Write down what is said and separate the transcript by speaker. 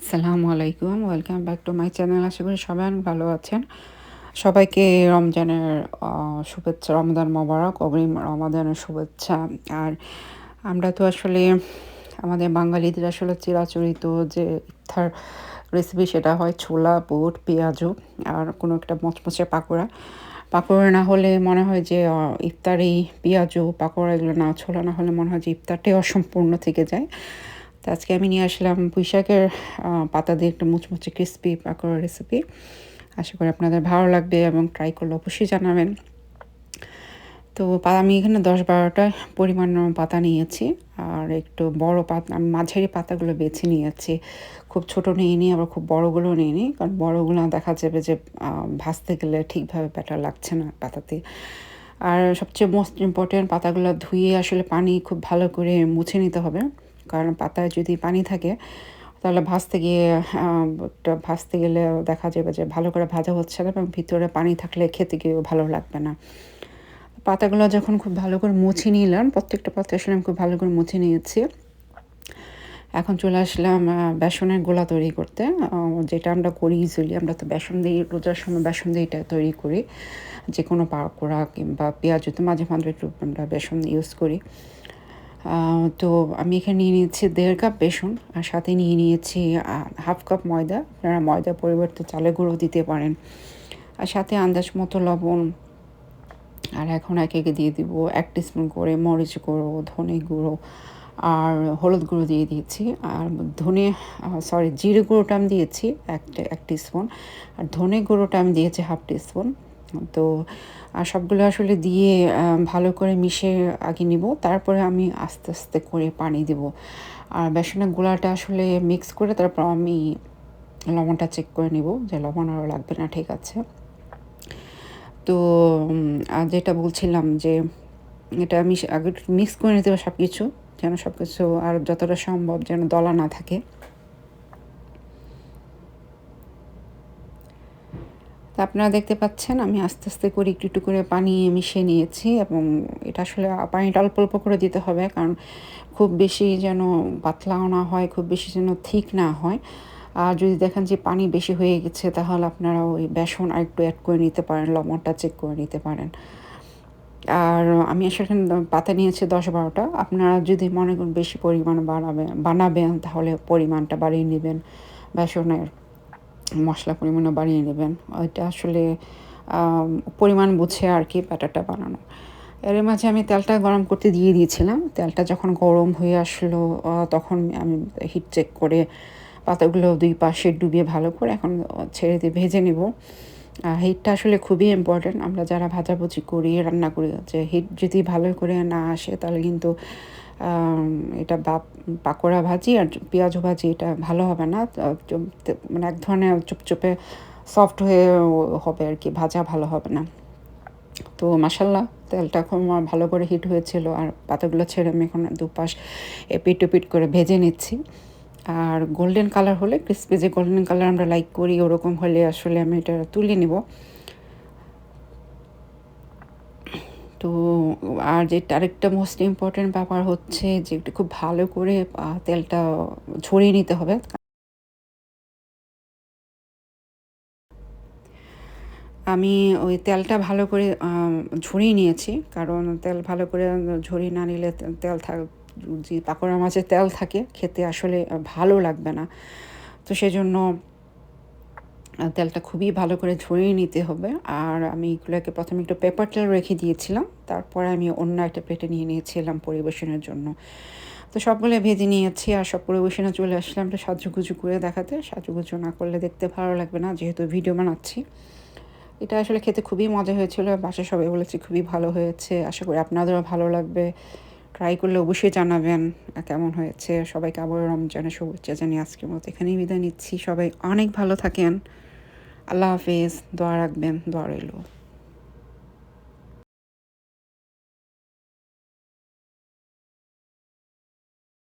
Speaker 1: আসসালামু আলাইকুম, welcome back to my channel. আশা করি সবাই অনেক ভালো আছেন। সবাইকে রমজানের শুভেচ্ছা, রমজান মোবারক, অগ্রিম রমাদানের শুভেচ্ছা। আর আমরা তো আসলে, আমাদের বাঙালিদের আসলে চিরাচরিত যে ইফতার রেসিপি সেটা হয় ছোলা, বুট, পেঁয়াজু আর কোনো একটা মচমচে পাকোড়া। পাকোড়া না হলে মনে হয় যে ইফতারি পেঁয়াজু, পাকোড়া এগুলো না, ছোলা না হলে মনে হয় যে ইফতারটাই অসম্পূর্ণ থেকে যায়। তো আজকে আমি নিয়ে আসলাম পুঁইশাকের পাতা দিয়ে একটা মুচমুচে ক্রিস্পি পাকোড়া রেসিপি আশা করি আপনাদের ভালো লাগবে এবং ট্রাই করলে অবশ্যই জানাবেন। তো আমি এখানে দশ বারোটা পরিমাণ পাতা নিয়েছি আর একটু বড় পাতা, আমি মাঝারি পাতাগুলো বেছে নিয়েছি। খুব ছোট নিয়ে নিই আবার খুব বড়গুলো নিয়ে নিই কারণ বড়গুলো দেখা যাবে যে ভাজতে গেলে ঠিকভাবে ব্যাটার লাগছে না পাতাতে। আর সবচেয়ে মোস্ট ইম্পর্টেন্ট পাতাগুলো ধুয়ে আসলে পানি খুব ভালো করে মুছে নিতে হবে। কারণ পাতায় যদি পানি থাকে, তাহলে ভাজতে গিয়ে ভাজতে গেলে দেখা যাবে যে ভালো করে ভাজা হচ্ছে না এবং ভিতরে পানি থাকলে খেতে গিয়েও ভালো লাগবে না। পাতাগুলো যখন খুব ভালো করে মুছে নিলাম, প্রত্যেকটা পাতা আসলে আমি খুব ভালো করে মুছে নিয়েছি। এখন চলে আসলাম বেসনের গোলা তৈরি করতে। যেটা আমরা করি ইজিলি আমরা তো বেসন দিয়ে, রোজার সময় বেসন দিয়ে এটা তৈরি করি। যে কোনো পাকোড়া কিংবা পেঁয়াজ তো মাঝে মাঝে একটু আমরা বেসন ইউজ করি। তো আমি এখানে নিয়ে নিয়েছি দেড় কাপ বেসন আর সাথে নিয়ে নিয়েছি হাফ কাপ ময়দা। আপনারা ময়দা পরিবর্তে চালের গুঁড়ো দিতে পারেন। আর সাথে আন্দাজ মতো লবণ। আর এখন এক একে দিয়ে দিব এক টিস্পুন করে মরিচ গুঁড়ো, ধনে গুঁড়ো আর হলুদ গুঁড়ো দিয়ে দিয়েছি। আর ধনে সরি জিরে গুঁড়োটা আমি দিয়েছি এক এক টিস্পুন। আর ধনে গুঁড়োটা আমি দিয়েছি হাফ টিস্পুন। তো আর সবগুলো আসলে দিয়ে ভালো করে মিশে আগে নিব, তারপরে আমি আস্তে আস্তে করে পানি দেব। আর বেসনের গুঁড়াটা আসলে মিক্স করে তারপর আমি লবণটা চেক করে নিব যে লবণ আরও লাগবে না, ঠিক আছে। তো যেটা বলছিলাম যে, এটা আমি আগে মিক্স করে নিতে হবে সব কিছু যেন সব কিছু আর যতটা সম্ভব যেন দলা না থাকে। তা আপনারা দেখতে পাচ্ছেন, আমি আস্তে আস্তে করে একটু একটু করে পানি মিশিয়ে নিয়েছি এবং এটা আসলে পানিটা অল্প অল্প করে দিতে হবে কারণ খুব বেশি যেন পাতলাও না হয়, খুব বেশি যেন ঠিক না হয়। আর যদি দেখেন যে পানি বেশি হয়ে গেছে, তাহলে আপনারা ওই বেসন আর একটু অ্যাড করে নিতে পারেন, লবণটা চেক করে নিতে পারেন। আর আমি আসলে এখানে পাতা নিয়েছি দশ বারোটা। আপনারা যদি মনে করেন বেশি পরিমাণ বানাবেন বানাবেন, তাহলে পরিমাণটা বাড়িয়ে নেবেন বেসনের। মশলা পরিমাণও বাড়িয়ে নেবেন। ওইটা আসলে পরিমাণ বুঝে আর কি ব্যাটারটা বানানো। এর মাঝে আমি তেলটা গরম করতে দিয়ে দিয়েছিলাম। তেলটা যখন গরম হয়ে আসলো তখন আমি হিট চেক করে পাতাগুলো দুই পাশে ডুবিয়ে ভালো করে এখন ছেড়ে দিয়ে ভেজে নেব। হিটটা আসলে খুবই ইম্পর্ট্যান্ট আমরা যারা ভাজাভুজি করি, রান্না করি, যে হিট যদি ভালো করে না আসে, তাহলে কিন্তু এটা বা পাকোড়া ভাজি আর পেঁয়াজ ভাজি, এটা ভালো হবে না। মানে এক ধরনের চুপচুপে সফট হয়ে হবে আর কি, ভাজা ভালো হবে না। তো মাসাল্লাহ তেলটা খুব ভালো করে হিট হয়েছিল আর পাতাগুলো ছেড়ে আমি এখন দুপাশ এপিট ওপিট করে ভেজে নিচ্ছি। আর গোল্ডেন কালার হলে ক্রিস্পি যে গোল্ডেন কালার আমরা লাইক করি, ওরকম হলে আসলে আমি এটা তুলে নিব। তো আর যেটা আরেকটা মোস্ট ইম্পর্টেন্ট ব্যাপার হচ্ছে যে একটু খুব ভালো করে তেলটা ছড়িয়ে নিতে হবে। আমি ওই তেলটা ভালো করে ঝরিয়ে নিয়েছি। কারণ তেল ভালো করে ঝরিয়ে না নিলে তেল থাক, যে পাকোড়া মাছের তেল থাকে, খেতে আসলে ভালো লাগবে না। তো সেজন্য তেলটা খুবই ভালো করে ঝরিয়ে নিতে হবে। আর আমি এগুলোকে প্রথমে একটু পেপার তেল রেখে দিয়েছিলাম। তারপরে আমি অন্য একটা প্লেটে নিয়ে নিয়েছিলাম পরিবেশনের জন্য। তো সবগুলো ভেজে নিয়েছি আর সব পরিবেশনে চলে আসলাম তো সাজুগুজু করে দেখাতে। সাজুগুজু না করলে দেখতে ভালো লাগবে না, যেহেতু ভিডিও বানাচ্ছি। এটা আসলে খেতে খুবই মজা হয়েছিল বাসায় সবাই বলেছে খুবই ভালো হয়েছে। আশা করি আপনাদেরও ভালো লাগবে। ট্রাই করলে অবশ্যই জানাবেন কেমন হয়েছে। সবাইকে আবার রমজানের শুভেচ্ছা জানিয়ে আজকের মতো এখানেই বিদায় নিচ্ছি। সবাই অনেক ভালো থাকেন। আল্লাহ হাফিজ দোয়া রাখবেন দোয়া রইল।